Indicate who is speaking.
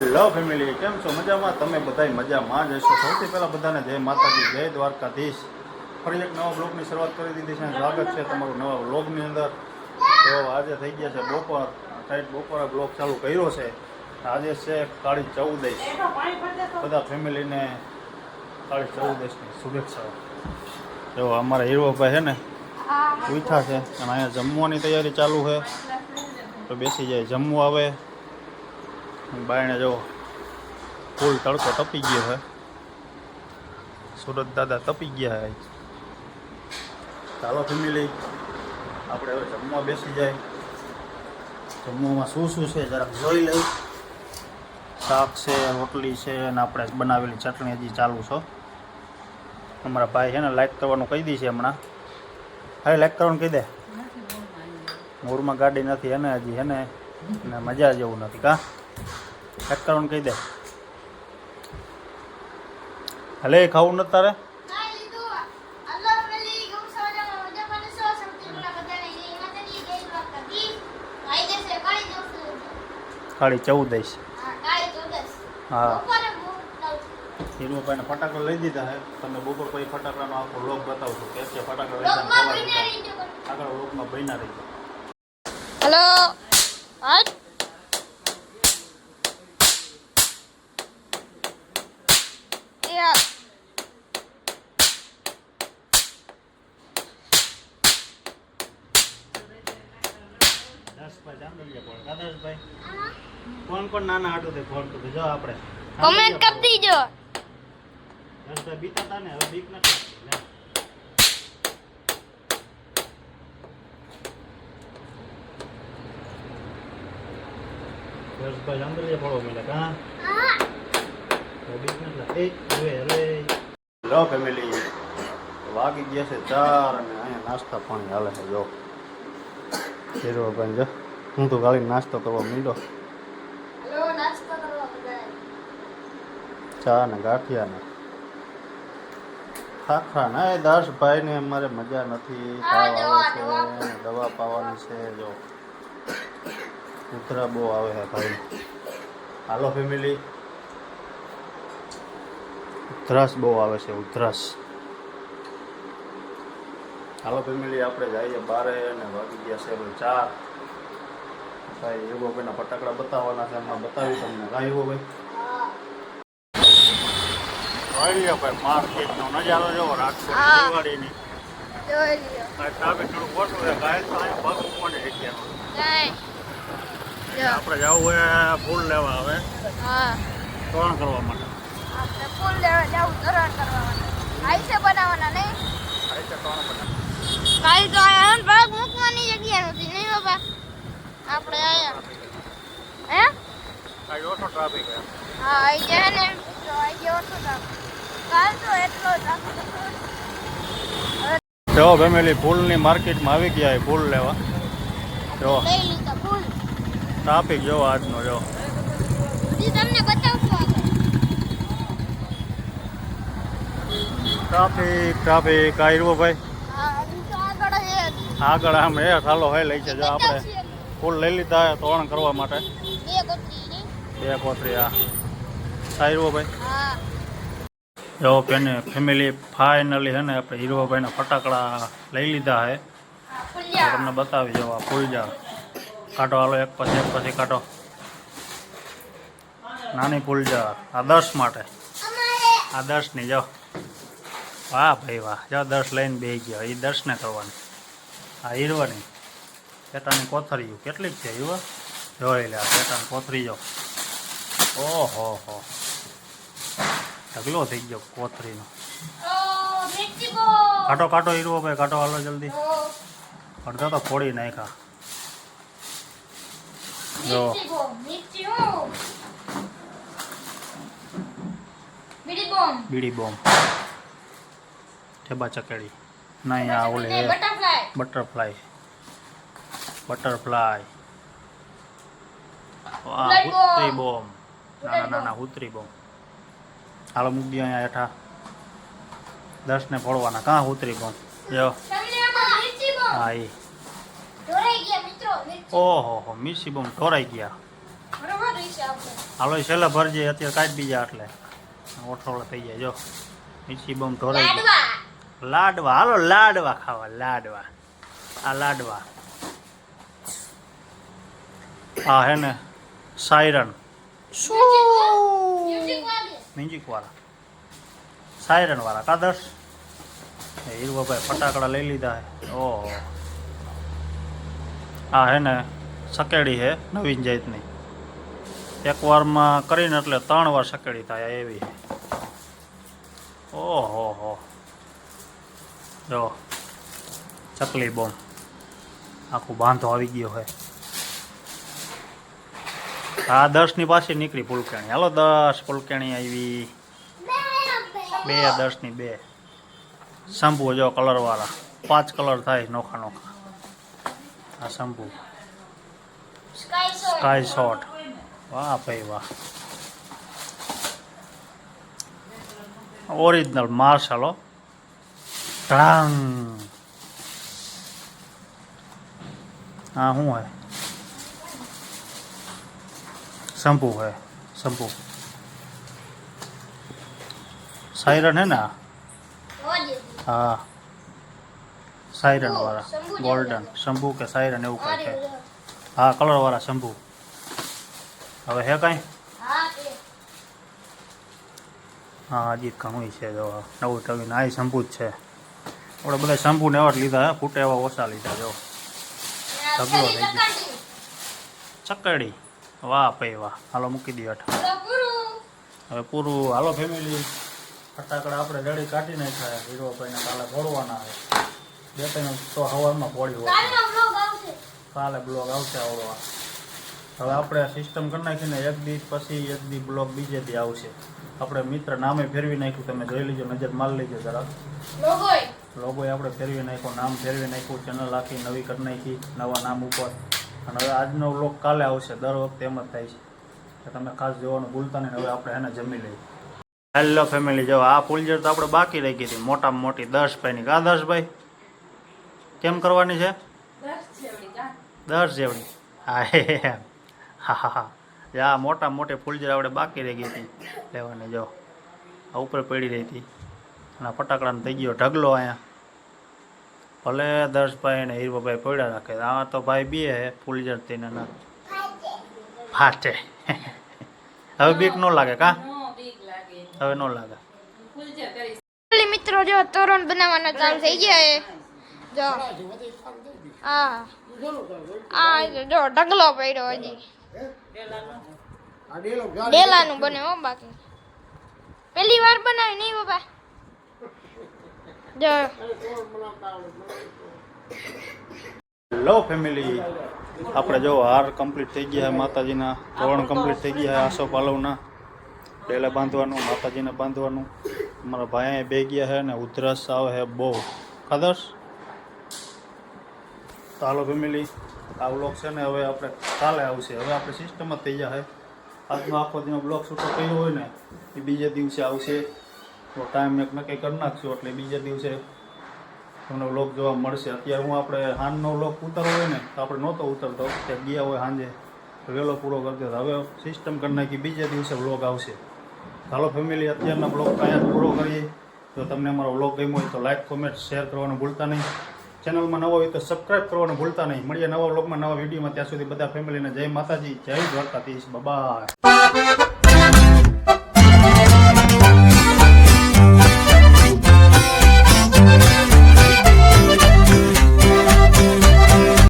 Speaker 1: Hello family કેમ છો? મજામાં? તમે બધાય મજામાં જ હશો? સૌથી પહેલાં બધાને જય માતાજી, જય દ્વારકાધીશ. ફરી એક નવા બ્લોગની શરૂઆત કરી દીધી છે સ્વાગત છે તમારું નવા બ્લોગની અંદર. તો આજે થઈ ગયા છે બપોર. સાઈડ બપોરે બ્લોગ ચાલુ કર્યો છે. આજે છે કાળી ચૌદશ. બધા ફેમિલીને કાળી ચૌદશની શુભેચ્છાઓ. તો અમારા હીરોભાઈ છે ને ઉઠા છે અને અહીંયા જમવાની તૈયારી ચાલુ છે. તો બેસી જાય, જમવું આવે. બાયણે જો ફૂલ તડકો તપી ગયો હે સુરત દાદા તપી ગયા હે ચાલો ફેમિલી આપણે હવે જમવા બેસી જાય. જમવામાં શું શું છે જરાક જોઈ લઈ શાક છે રોટલી છે અને આપણે બનાવેલી ચટણી હજી ચાલુ છો. અમારા ભાઈ છે ને લાઈક કરવાનું કહી દઈશ છે હમણાં. હા લાઈક કરવાનું કહી દે. મૂળમાં ગાડી નથી એને હજી હે ને? ને મજા જેવું નથી કા? લાઈક કરવાનું કહી દે. હલે ખાવું નથી તારે? ખાલી ચૌદ દઈશ. હા હીરોભાઈને ફટાકડા લઈ દીધા હે તમને બપોર પછી ફટાકડાનો આખો લોક બતાવશું કે કે ફટાકડા લઈ આગળ લોકમાં બન્યા રહી
Speaker 2: હેલો હાટ યા
Speaker 1: બોલ દાદાભાઈ કોણ કોણ નાના હાટું તે ફોન તો? જો આપણે.
Speaker 2: કમેન્ટ કરી દીજો.
Speaker 1: દસભાઈ બીતા તા ને હવે બીક નથી બોલો મિલે કા બીક નથી એ હવે. લો ફેમિલી વાગી ગયા છે ચાર અને અહીંયા નાસ્તા પાણી હાલે છે. જો. પણ જો. હું તો ગાડી નાસ્તો કરવા
Speaker 2: બધા.
Speaker 1: ચા ને ગાંઠિયા ને. ખાખરા ના. એ દાસભાઈ ને અમારે મજા નથી. આવે છે દવા પાવાની છે જો. ઉધરા બહુ આવે છે ભાઈ. હાલો ફેમિલી. ઉધરાસ બહુ આવે છે ઉધરાસ. હાલો ફેમિલી આપણે જઈએ બારે અને વાગી ગયા છે ચાર ભાઈ એવો ભાઈના ફટાકડા બતાવવાના છે એમાં બતાવી તમને. કાંઈ એવો ભાઈ. ભાઈ માર્કેટનો નજારો જોવો દિવાળીની. આપણે હોય ફૂલ લેવા આવે
Speaker 2: હા.
Speaker 1: તોરણ કરવા માટે?
Speaker 2: ફૂલ લેવા જવું તરણ કરવા માટે. આઈસે બનાવવાના નહીં
Speaker 1: આ રીતે તોરણ બનાવે
Speaker 2: કાલ તો આયા ને ભાગ મૂકવાની જગ્યા નથી નહીં બાબા આપણે આયા હે
Speaker 1: કાંઈ ઓછો ટ્રાફિક છે
Speaker 2: હા આઈ ગયા ને તો આઈ ગયો હતો કામ કાલ તો એટલો જ
Speaker 1: જો ફેમિલી ફૂલની માર્કેટમાં આવી ગયા ફૂલ લેવા. જો. ટ્રાફિક જો આજનો જો. ટ્રાફિક ટ્રાફિક આવ્યો ભાઈ.
Speaker 2: આગળ
Speaker 1: આમ એ ખાલો હે લઈ છે જો આપણે. ફૂલ લઈ લીધા તોરણ કરવા માટે.
Speaker 2: બે
Speaker 1: કોથરી આ આવ્યો ભાઈ.
Speaker 2: હા
Speaker 1: જો પેને ફેમિલી ફાઇનલી હે ને આપણે હિરોભાઈને ફટાકડા લઈ લીધા
Speaker 2: હા,
Speaker 1: તમને બતાવી જવા આ ફૂલ જા કાઢો હાલો એક પછી એક પછી કાઢો. નાની પુલજા આદર્શ આ દસ માટે. આ દસની જો વાહ ભાઈ વાહ જો દસ લઈને બે ગયા. એ દસને કરવાની. આ હીરવાની પેટાની કોથરીઓ કેટલીક છે હીરો જોઈ લે આ પેટાની કોથરી જો ઓહો હો ઢગલો થઈ ગયો કોથરીનો
Speaker 2: કાટો કાટો બોલ
Speaker 1: કાઢો કાઢો હીરો ભાઈ કાટો હાલો જલ્દી. અડધા તો ફોડી નાખ્યા. જો.
Speaker 2: બીડી બોમ્બ.
Speaker 1: ઠેબા ચકેડી. નહીં આ ઓલે
Speaker 2: બટરફ્લાય.
Speaker 1: બટરફ્લાય.
Speaker 2: Blood
Speaker 1: bomb. નાના નાના ઉતરી બહુ. હાલો મૂકી દો અહીંયા હેઠા. દસ ને ફોડવાના કાં ઉતરી બહુ? જો. હા એ ઓહો હો મિસી બોમ્બ ઢોરાઈ ગયા. હાલો એ છેલ્લા ભરજે અત્યારે કાંઈ બીજા એટલે ઓઠોળા થઈ જાય જો. મિસી બમ ઢોરાઈ ગયા
Speaker 2: લાડવા.
Speaker 1: લાડવા હાલો લાડવા ખાવા લાડવા. આ લાડવા. આ હે ને સાયરન.
Speaker 2: મ્યુઝિક
Speaker 1: વાળા સાયરન વાળા કાદર્શ હીરવાભાઈ ફટાકડા લઈ લીધા હે. ઓહો. આ હે ને સકેડી હે નવીન જાતની. એક વારમાં કરીને એટલે ત્રણ વાર સકેડી થાય એવી ઓહો હો. જો, ચકલી બોમ્બ. આખું બાંધો આવી ગયો હોય આ દસની પાસે નીકળી ફૂલકેણી. હાલો દસ, ફૂલકેણી આવી. બે દસની, બે. શંભુ જો કલરવાળા. પાંચ કલર થાય નોખા નોખા. આ શંભુ.
Speaker 2: સ્કાય શોટ
Speaker 1: વાહ ભાઈ વાહ. ઓરિજિનલ માર્શલો હો. ઢાંગ હા શું હે શંભુ હે, શંભુ. સાયરન હે ને હા. સાયરન વાળા ગોલ્ડન. શંભુ કે સાયરન એવું કંઈ છે હા કલર વાળા શંભુ. હવે હે કાંઈ?
Speaker 2: હા,
Speaker 1: હજી ઘણું છે જો, નવું ટવીને આ શંભુ જ છે. આપણે બધા શંભુ ને એવા લીધા હે, ફૂટે એવા ઓછા લીધા જો. ઢગલો થઈ ગયો. ચકડી વાહ ભાઈ વાહ. હાલો મૂકી દઈએ હવે પૂરું. હાલો ફેમિલી ફટાકડા આપણે જડી કાઢી નાખ્યા. હીરોભાઈને કાલે ફોડવાના આવે બે ત્રણ તો હવારમાં ભોળી હોય. કાલે બ્લોગ આવશે આવડવા. હવે આપણે સિસ્ટમ કરી નાખીને એક દી પછી એક દી બ્લોગ બીજે દી આવશે. આપણે મિત્ર નામે ફેરવી નાખ્યું. તમે જોઈ લીજો નજર મારી લેજો જરા.
Speaker 2: લોગોય.
Speaker 1: આપણે ફેરવી નાખ્યો નામ ફેરવી નાખ્યું ચેનલ આખી નવી કરી નાખી નવા નામ ઉપર. અને હવે આજનો વ્લોગ કાલે આવશે, દર વખતે એમ જ થાય છે. કે તમે ખાસ જોવાનું ભૂલતા નહીં હવે આપણે એને જમી લઈએ. હેલો ફેમિલી જો આ ફૂલજર તો આપણે બાકી રહી હતી. મોટામાં મોટી દસ ભાઈની કા દસ ભાઈ કેમ કરવાની છે? દસ જેવડી હા, હે હે હે. આ મોટા મોટી ફૂલજર આપણે બાકી રહી ગઈ હતી. લેવાની જો. આ ઉપર પડી રહી હતી. અને ફટાકડાને થઈ ગયો ઢગલો અહીંયા. ભલે દર્શભાઈ ને હીરબાભાઈ પડ્યા રાખે આ તો ભાઈ બે હે ફૂલજર થઈને ના. ફાટે. હવે બીક ન લાગે કા? હવે ન લાગે.
Speaker 2: મિત્રો જો તોરણ બનાવવાના ચાલુ થઈ ગયા છે જો. હા. આ જો ઢગલો પડ્યો હજી. ડેલાનું બને હો બાકી. પહેલી વાર બનાવી નહીં બાબા જો
Speaker 1: લો ફેમિલી આપણે જો હાર કમ્પ્લીટ થઈ ગયા માતાજીના ધોરણ કમ્પ્લીટ થઈ ગયા આસો પાલવના. ડેલા બાંધવાનું, માતાજીને બાંધવાનું. અમારા ભાઈ બે ગયા છે ને ઉધરસ આવે છે બહુ. ખદર્શ તો હાલો ફેમિલી આ બ્લોગ છે ને હવે આપણે કાલે આવશે. હવે આપણે સિસ્ટમ જ થઈ જશે આજનો આખો દિનો બ્લોગ શૂટો કર્યો હોય ને, એ બીજા દિવસે આવશે. તો ટાઈમ એક નક્કી કરી નાખશું, એટલે બીજા દિવસે તમને વ્લોગ જોવા મળશે. અત્યારે હું આપણે હાંજનો વ્લોગ ઉતારવો હોય ને, તો આપણે નહોતો ઉતરતો. કે ગયા હોય સાંજે વહેલો પૂરો કરતો હવે સિસ્ટમ કરી નાખી, બીજા દિવસે વ્લોગ આવશે. હાલો ફેમિલી અત્યારના બ્લોગ અહીંયા પૂરો કરીએ. જો તમને અમારો વ્લોગ ગમ્યો હોય તો લાઇક કોમેન્ટ શેર કરવાનું ભૂલતા નહીં. ચેનલમાં નવા હોય તો સબસ્ક્રાઈબ કરવાનું ભૂલતા નહીં. મળીએ નવા વ્લોગમાં નવા વિડીયોમાં ત્યાં સુધી બધા ફેમિલીને જય માતાજી, જય દ્વારકાધીશ. બાય